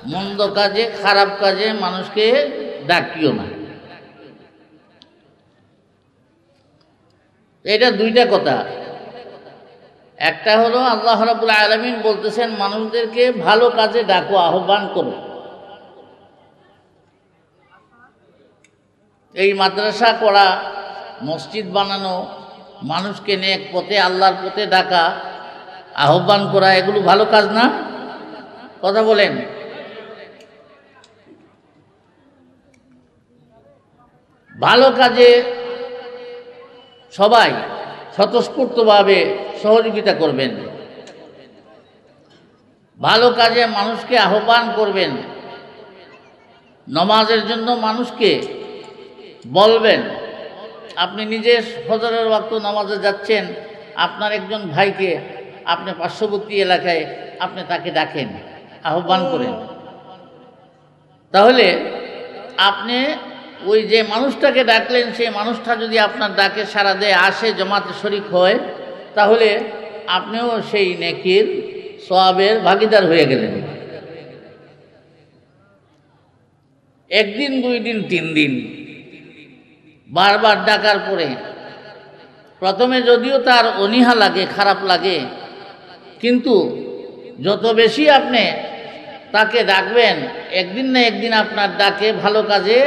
মন্দ কাজে, খারাপ কাজে মানুষকে ডাকিও না। এটা দুইটা কথা। একটা হলো আল্লাহ রাবুল আলমিন বলতেছেন, মানুষদেরকে ভালো কাজে ডাকো, আহ্বান করো। এই মাদ্রাসা করা মসজিদ বানানো, মানুষকে নেক পথে, আল্লাহর পথে ডাকা, আহ্বান করা, এগুলো ভালো কাজ না? কথা বলেন। ভালো কাজে সবাই স্বতঃস্ফূর্তভাবে সহযোগিতা করবেন। ভালো কাজে মানুষকে আহ্বান করবেন। নমাজের জন্য মানুষকে বলবেন, আপনি নিজে ফজরের ওয়াক্ত নামাজে যাচ্ছেন, আপনার একজন ভাইকে আপনি পার্শ্ববর্তী এলাকায় আপনি তাকে ডাকেন, আহ্বান করেন। তাহলে আপনি ওই যে মানুষটাকে ডাকলেন, সেই মানুষটা যদি আপনার ডাকে সারা দেয়, আসে, জমাতে শরিক হয়, তাহলে আপনিও সেই নেকির সবাবের ভাগিদার হয়ে গেলেন। একদিন, দুই দিন, তিন দিন, বারবার ডাকার পরে, প্রথমে যদিও তার অনীহা লাগে, খারাপ লাগে, কিন্তু যত বেশি আপনি তাকে ডাকবেন, একদিন না একদিন আপনার ডাকে ভালো কাজে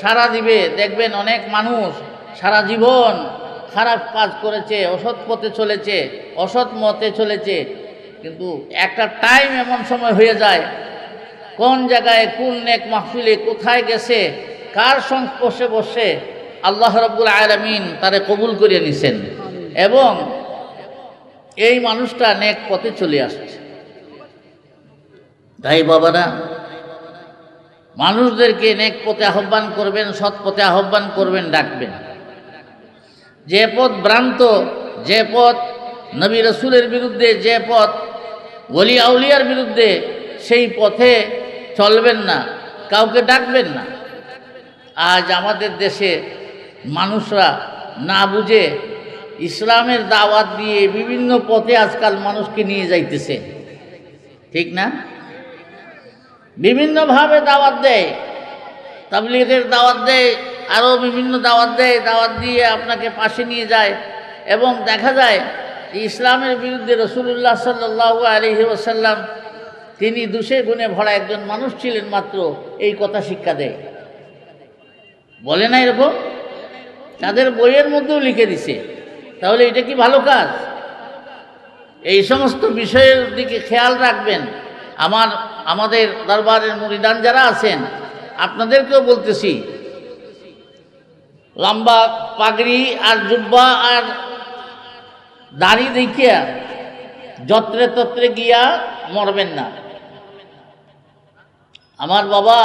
সারা দিবে, দেখবেন অনেক মানুষ সারা জীবন খারাপ কাজ করেছে, অসৎ পথে চলেছে, অসৎ মতে চলেছে, কিন্তু একটা টাইম এমন সময় হয়ে যায়, কোন জায়গায় কোন নেক মাহফিলে কোথায় গেছে, কার সংস্পর্শে বসে, আল্লাহ রব্বুল আলমিন তারে কবুল করে নিছেন। এবং এই মানুষটা নেক পথে চলে আসছে। তাই বাবারা মানুষদেরকে নেক পথে আহ্বান করবেন, সৎ পথে আহ্বান করবেন, ডাকবেন। যে পথ ভ্রান্ত, যে পথ নবী রসুলের বিরুদ্ধে, যে পথ গলি আউলিয়ার বিরুদ্ধে, সেই পথে চলবেন না, কাউকে ডাকবেন না। আজ আমাদের দেশে মানুষরা না বুঝে ইসলামের দাওয়াত দিয়ে বিভিন্ন পথে আজকাল মানুষকে নিয়ে যাইতেছে। ঠিক না? বিভিন্নভাবে দাওয়াত দেয়। তাবলিগের দাওয়াত দেয়, আরও বিভিন্ন দাওয়াত দেয়, দাওয়াত দিয়ে আপনাকে পাশে নিয়ে যায় এবং দেখা যায় ইসলামের বিরুদ্ধে রসুল্লাহ সাল্লাহ আলহি ওসাল্লাম তিনি দুষে গুণে ভরা একজন মানুষ ছিলেন মাত্র, এই কথা শিক্ষা দেয়। বলে না এরকম? তাদের বইয়ের মধ্যেও লিখে দিছে। তাহলে এটা কি ভালো কাজ? এই সমস্ত বিষয়ের দিকে খেয়াল রাখবেন। আমার আমাদের দরবারের মুরিদান যারা আছেন, আপনাদেরকেও বলতেছি, লম্বা পাগড়ি আর জুব্বা আর দাড়ি দেখিয়া যত্রে তত্রে গিয়া মরবেন না। আমার বাবা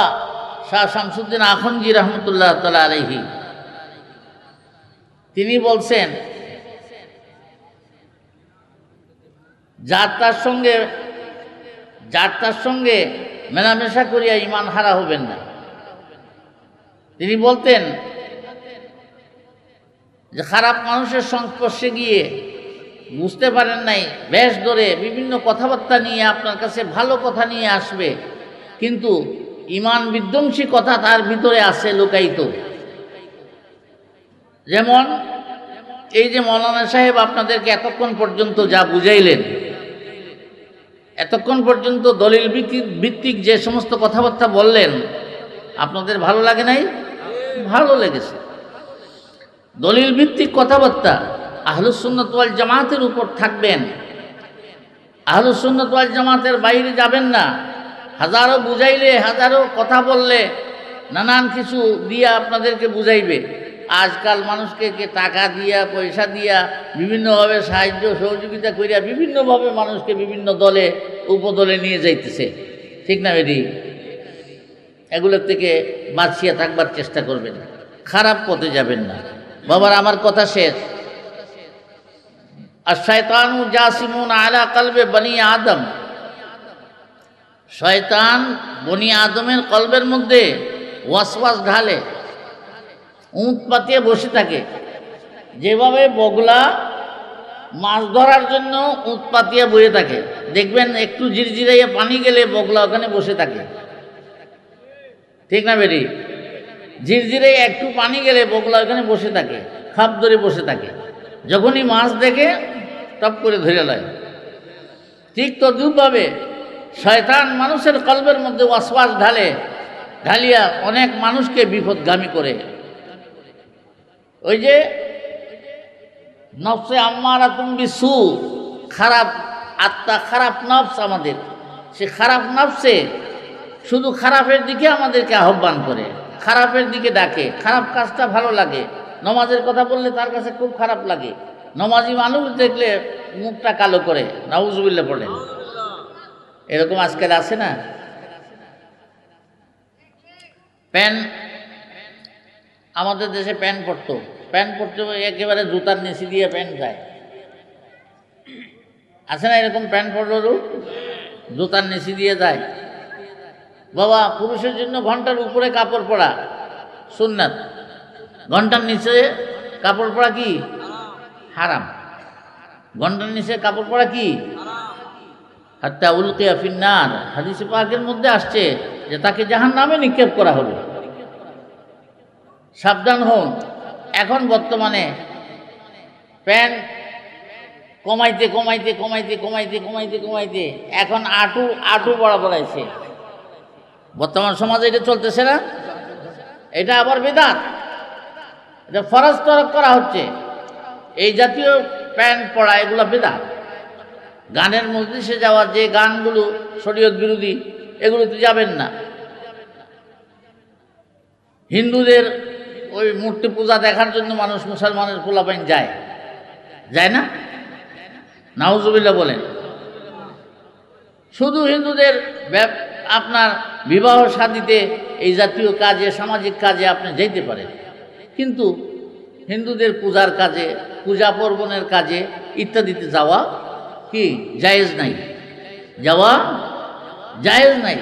শাহ শামসুদ্দিন আখনজি রহমতুল্লাহ তালা আলহি তিনি বলছেন, যার তার সঙ্গে যার তার সঙ্গে মেলামেশা করিয়া ইমান হারা হবেন না। তিনি বলতেন যে, খারাপ মানুষের সংস্পর্শে গিয়ে বুঝতে পারেন নাই, বেশ ধরে বিভিন্ন কথাবার্তা নিয়ে আপনার কাছে ভালো কথা নিয়ে আসবে, কিন্তু ইমান বিধ্বংসী কথা তার ভিতরে আছে লুকায়িত। যেমন, এই যে মৌলানা সাহেব আপনাদেরকে এতক্ষণ পর্যন্ত যা বুঝাইলেন এতক্ষণ পর্যন্ত দলিল ভিত্তিক যে সমস্ত কথাবার্তা বললেন, আপনাদের ভালো লাগে নাই? ভালো লেগেছে। দলিল ভিত্তিক কথাবার্তা আহলুসুন্নত ওয়াল জামাতের উপর থাকবেন। আহলুসুন্নত ওয়াল জামাতের বাইরে যাবেন না। হাজারো বুঝাইলে, হাজারো কথা বললে নানান কিছু দিয়া আপনাদেরকে বুঝাইবে। আজকাল মানুষকে কে টাকা দিয়া, পয়সা দিয়া বিভিন্নভাবে সাহায্য, সহযোগিতা করিয়া বিভিন্নভাবে মানুষকে বিভিন্ন দলে, উপদলে নিয়ে যাইতেছে। ঠিক না বেটি? এগুলোর থেকে বাঁচিয়ে থাকবার চেষ্টা করবেন। খারাপ পথে যাবেন না। বাবার, আমার কথা শেষ। আর শয়তানু জাসিমুন আলা কলবে বনি আদম। শয়তান বনি আদমের কলবের মধ্যে ওয়াসওয়াস ঢালে। উঁত পাতিয়ে বসে থাকে। যেভাবে বগলা মাছ ধরার জন্য উৎপাতিয়া বয়ে থাকে। দেখবেন একটু ঝিরঝিরাইয়া পানি গেলে বগলা ওখানে বসে থাকে। ঠিক না বেরি ঝিরঝিরাই একটু পানি গেলে বগলা ওখানে বসে থাকে, খাপ ধরে বসে থাকে। যখনই মাছ দেখে, টপ করে ধরে লয়। ঠিক তদ্রুপভাবে শয়তান মানুষের কল্পের মধ্যে ওয়াসওয়াস ঢালে, ঢালিয়া অনেক মানুষকে বিপদগামী করে। ওই যে নফসে আম্মারা তুমি সু খারাপ আত্মা, খারাপ নফস আমাদের। সে খারাপ নফসে শুধু খারাপের দিকে আমাদেরকে আহ্বান করে, খারাপের দিকে ডাকে, খারাপ কাজটা ভালো লাগে। নমাজের কথা বললে তার কাছে খুব খারাপ লাগে। নমাজি মানুষ দেখলে মুখটা কালো করে নাউজুবিল্লা পড়ে এরকম আজকাল আছে না? প্যান আমাদের দেশে প্যান পরতো। প্যান পরতে একেবারে জুতার নিচে দিয়ে প্যান্ট যায়। আছে না এরকম প্যান্ট পরলো লোক জুতার নিচে দিয়ে যায়। বাবা, পুরুষের জন্য ঘণ্টার উপরে কাপড় পরা সুন্নাত। ঘণ্টার নিচে কাপড় পরা কি? হারাম। ঘণ্টার নিচে কাপড় পরা কি? হাত্তা উলকিয়া ফিন্নার। হাদিসে পাকের মধ্যে আসছে যে তাকে জাহান নামে নিক্ষেপ করা হবে। সাবধান হন। এখন বর্তমানে প্যান্ট কমাইতে কমাইতে কমাইতে কমাইতে কমাইতে কমাইতে এখন আটু আটু বরাবর আছে। বর্তমান সমাজে এটা চলতেছে না? এটা আবার বেদাত। এটা ফরজ তরক করা হচ্ছে। এই জাতীয় প্যান্ট পড়া এগুলো বেদাত। গানের মজলিসে যাওয়া যে গানগুলো শরীয়ত বিরোধী, এগুলোতে যাবেন না। হিন্দুদের ওই মূর্তি পূজা দেখার জন্য মানুষ মুসলমানের পোলাপাইন যায়। যায় না? নাউজুবিল্লা বলেন। শুধু হিন্দুদের আপনার বিবাহ শাদিতে এই জাতীয় কাজে, সামাজিক কাজে আপনি যেতে পারেন। কিন্তু হিন্দুদের পূজার কাজে, পূজা পর্বণের কাজে ইত্যাদিতে যাওয়া কি? জায়েজ নাই। যাওয়া জায়েজ নাই।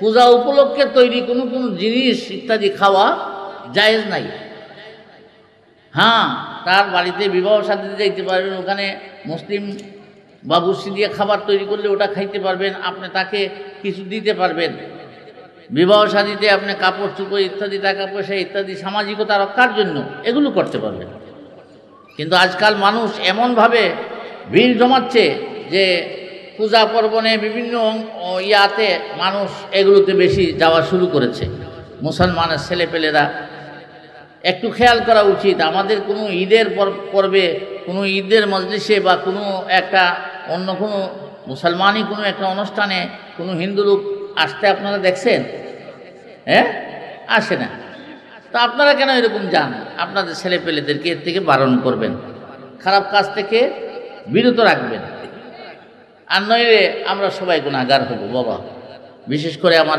পূজা উপলক্ষে তৈরি কোনো কোনো জিনিস ইত্যাদি খাওয়া জায়েজ নাই। হ্যাঁ তার বাড়িতে বিবাহ সাথীতে যাইতে পারবেন, ওখানে মুসলিম বাবুসি দিয়ে খাবার তৈরি করলে ওটা খাইতে পারবেন, আপনি তাকে কিছু দিতে পারবেন। বিবাহ সাথীতে আপনি কাপড়, চুপড় ইত্যাদি, টাকা পয়সা ইত্যাদি, সামাজিকতা রক্ষার জন্য এগুলো করতে পারবেন। কিন্তু আজকাল মানুষ এমনভাবে ভিড় জমাচ্ছে যে পূজা পর্বণে বিভিন্ন ইয়াতে মানুষ এগুলোতে বেশি যাওয়া শুরু করেছে। মুসলমানের ছেলেপেলেরা একটু খেয়াল করা উচিত। আমাদের কোনো ঈদের পর্বে কোনো ঈদের মজলিসে বা কোনো একটা অন্য কোনো মুসলমানই কোনো একটা অনুষ্ঠানে কোনো হিন্দু লোক আসতে আপনারা দেখছেন? হ্যাঁ? আসে না। তা আপনারা কেন এরকম যান? আপনাদের ছেলে পেলেদেরকে এর থেকে বারণ করবেন। খারাপ কাজ থেকে বিরত রাখবেন। আর নইলে আমরা সবাই গুণাগার হব, বাবা। বিশেষ করে আমার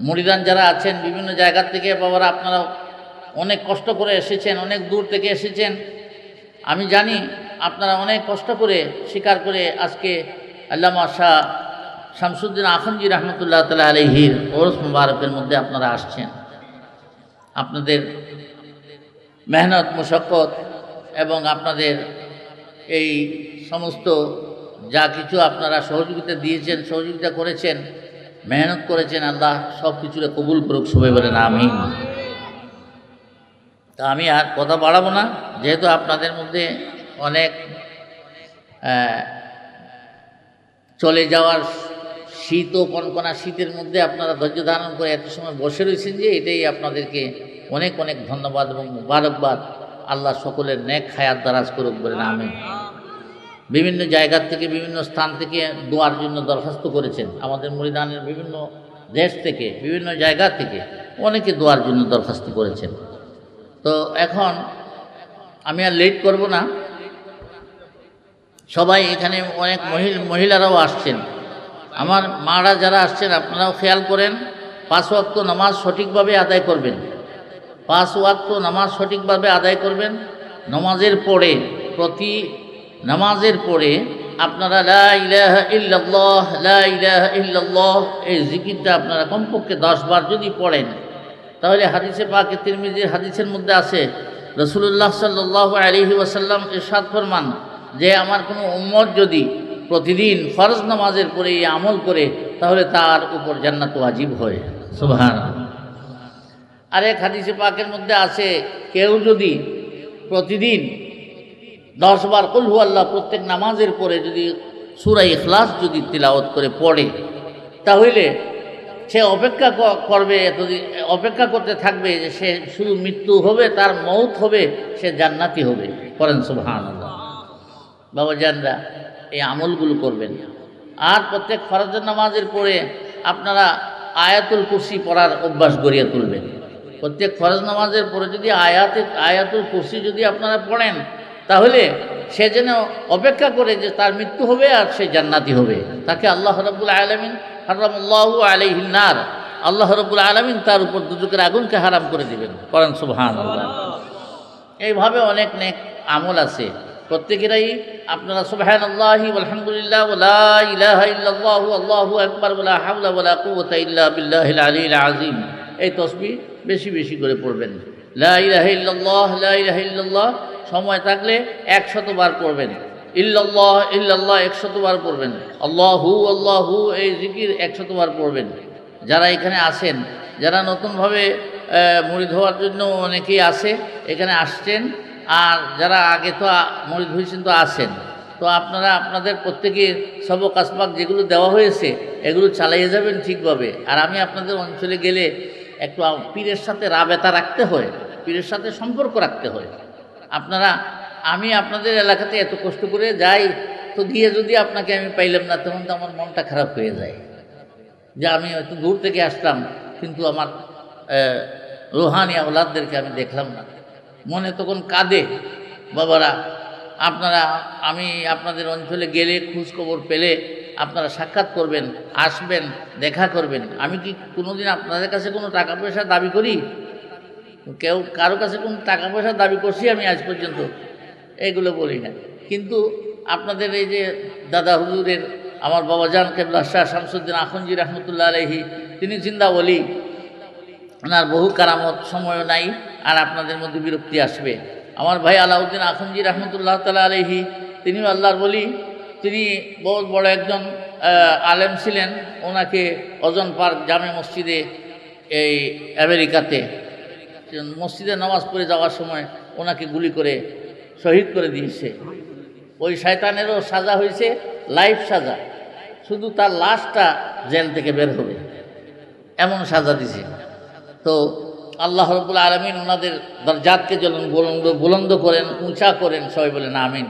মরিদান যারা আছেন, বিভিন্ন জায়গা থেকে বাবারা আপনারা অনেক কষ্ট করে এসেছেন, অনেক দূর থেকে এসেছেন। আমি জানি আপনারা অনেক কষ্ট করে স্বীকার করে আজকে আল্লামা শাহ শামসুদ্দিন আখনজি রহমতুল্লাহ তালা আলহির ওরস মুবারকের মধ্যে আপনারা আসছেন। আপনাদের মেহনত, মুশক্কত এবং আপনাদের এই সমস্ত যা কিছু আপনারা সহযোগিতা দিয়েছেন, সহযোগিতা করেছেন, মেহনত করেছেন, আল্লাহ সব কিছুরে কবুল করুক, সবাই বলেন আমিন। তা আমি আর কথা বাড়াবো না যেহেতু আপনাদের মধ্যে অনেক চলে যাওয়ার শীত ও কনকনা শীতের মধ্যে আপনারা ধৈর্য ধারণ করে এত সময় বসে রয়েছেন যে এটাই আপনাদেরকে অনেক অনেক ধন্যবাদ এবং মুবারকবাদ। আল্লাহ সকলের নেক খায়াত দারাজ করুক বলেন আমি বিভিন্ন জায়গার থেকে বিভিন্ন স্থান থেকে দোয়ার জন্য দরখাস্ত করেছেন। আমাদের মরিদানের বিভিন্ন দেশ থেকে বিভিন্ন জায়গা থেকে অনেকে দোয়ার জন্য দরখাস্ত করেছেন। তো এখন আমি আর লেট করব না। সবাই এখানে অনেক মহিল, মহিলারাও আসছেন। আমার মারা যারা আসছেন, আপনারাও খেয়াল করেন, পাঁচ ওয়াক্ত নামাজ সঠিকভাবে আদায় করবেন। পাঁচ ওয়াক্ত নামাজ সঠিকভাবে আদায় করবেন। নামাজের পরে, প্রতি নামাজের পরে আপনারা লা ইলাহা ইল্লাল্লাহ, লা ইলাহা ইল্লাল্লাহ, এই জিকিরটা আপনারা কমপক্ষে দশ বার যদি পড়েন তাহলে হাদিসে পাকে তিরমিজির হাদিসের মধ্যে আছে রসুল্লাহ সাল্লাহ আলহি ওয়াসাল্লাম ইরশাদ ফরমান যে আমার কোনো উম্মত যদি প্রতিদিন ফরজ নামাজের পরে এই আমল করে, তাহলে তার উপর জান্নাত ওয়াজিব হয়। সুবহান আর এক হাদিসে পাকের মধ্যে আছে, কেউ যদি প্রতিদিন দশ বার কলহু আল্লাহ প্রত্যেক নামাজের পরে যদি সুরাই ইখলাস যদি তিলাওয়াত করে পড়ে, তাহলে সে অপেক্ষা করবে, এতদিন, অপেক্ষা করতে থাকবে যে সে শুধু মৃত্যু হবে, তার মৌত হবে, সে জান্নাতি হবে। করেন সুবহান বাবা জানরা, এই আমলগুলো করবেন। আর প্রত্যেক ফরজের নামাজের পরে আপনারা আয়াতুল কুরসি পড়ার অভ্যাস গড়িয়ে তুলবেন। প্রত্যেক ফরজ নামাজের পরে যদি আয়াতে, আয়াতুল কুরসি যদি আপনারা পড়েন, তাহলে সে যেন অপেক্ষা করে যে তার মৃত্যু হবে আর সে জান্নাতি হবে। তাকে আল্লাহ রব্বুল আলমিন হারামুল্লাহ আলহিনার আল্লাহ রব্বুল আলমিন তার উপর দুদুকের আগুনকে হারাম করে দিবেন। করেন সুবহান আল্লাহ এইভাবে অনেক নেক আমল আছে। প্রত্যেকেরাই আপনারা সুবহান আল্লাহি আলহামদুলিল্লাহ ওলা ইলাহা ইল্লাল্লাহ আল্লাহু আকবার ওলা হাওলা ওলা কুওয়াতা ইল্লা বিল্লাহিল আলিয়্যিল আযীম। এই তসবিহ বেশি বেশি করে পড়বেন। লা ইলাহা ইল্লাল্লাহ লা ইলাহা ইল্লাল্লাহ সময় থাকলে একশতবার পড়বেন। ইল্লাল্লাহ ইল্লাল্লাহ একশতবার পড়বেন। আল্লাহু আল্লাহু, এই জিকির একশতবার পড়বেন। যারা এখানে আসেন যারা নতুনভাবে মুড়ি ধোয়ার জন্য অনেকেই আসে এখানে আসছেন, আর যারা আগে তো মুড়ি ধুয়েছেন তো আসেন তো আপনারা, আপনাদের প্রত্যেকের সবক, আসবাক যেগুলো দেওয়া হয়েছে, এগুলো চালিয়ে যাবেন ঠিকভাবে। আর আমি আপনাদের অঞ্চলে গেলে একটু পীরের সাথে রাবেতা রাখতে হয়, পীরের সাথে সম্পর্ক রাখতে হয়। আপনারা আমি আপনাদের এলাকাতে এত কষ্ট করে যাই, তো দিয়ে যদি আপনাকে আমি পাইলাম না, তখন তো আমার মনটা খারাপ হয়ে যায়। যে আমি হয়তো দূর থেকে আসলাম, কিন্তু আমার রোহানি আওলাদদেরকে আমি দেখলাম না। মনে তখন কাঁদে, বাবারা, আপনারা, আমি আপনাদের অঞ্চলে গেলে খোঁজ খবর পেলে আপনারা সাক্ষাৎ করবেন, আসবেন, দেখা করবেন। আমি কি কোনোদিন আপনাদের কাছে কোনো টাকা পয়সা দাবি করি? কেউ কারও কাছে কোনো টাকা পয়সা দাবি করছি আমি আজ পর্যন্ত। এগুলো বলি না। কিন্তু আপনাদের এই যে দাদা হুজুরের আমার বাবা জান কেবলা শাহ শামসুদ্দিন আখনজি রহমতুল্লাহ আলহি তিনি জিন্দা বলি ওনার বহু কারামত, সময়ও নাই, আর আপনাদের মধ্যে বিরক্তি আসবে। আমার ভাই আলাউদ্দিন আখনজি রহমতুল্লাহ তালা আলহি তিনিও আল্লাহর বলি তিনি বহুত বড় একজন আলেম ছিলেন। ওনাকে অজন পার্ক জামে মসজিদে এই আমেরিকাতে, মসজিদে নামাজ পড়ে যাওয়ার সময় ওনাকে গুলি করে শহীদ করে দিয়েছে। ওই শয়তানেরও সাজা হয়েছে, লাইফ সাজা। শুধু তার লাশটা জেল থেকে বের হবে, এমন সাজা দিছে তো আল্লাহ রবুল আলমিন ওনাদের দরজাতকে যেন বুলন্দ বুলন্দ করেন, উঁচা করেন, সবাই বলেন আমিন।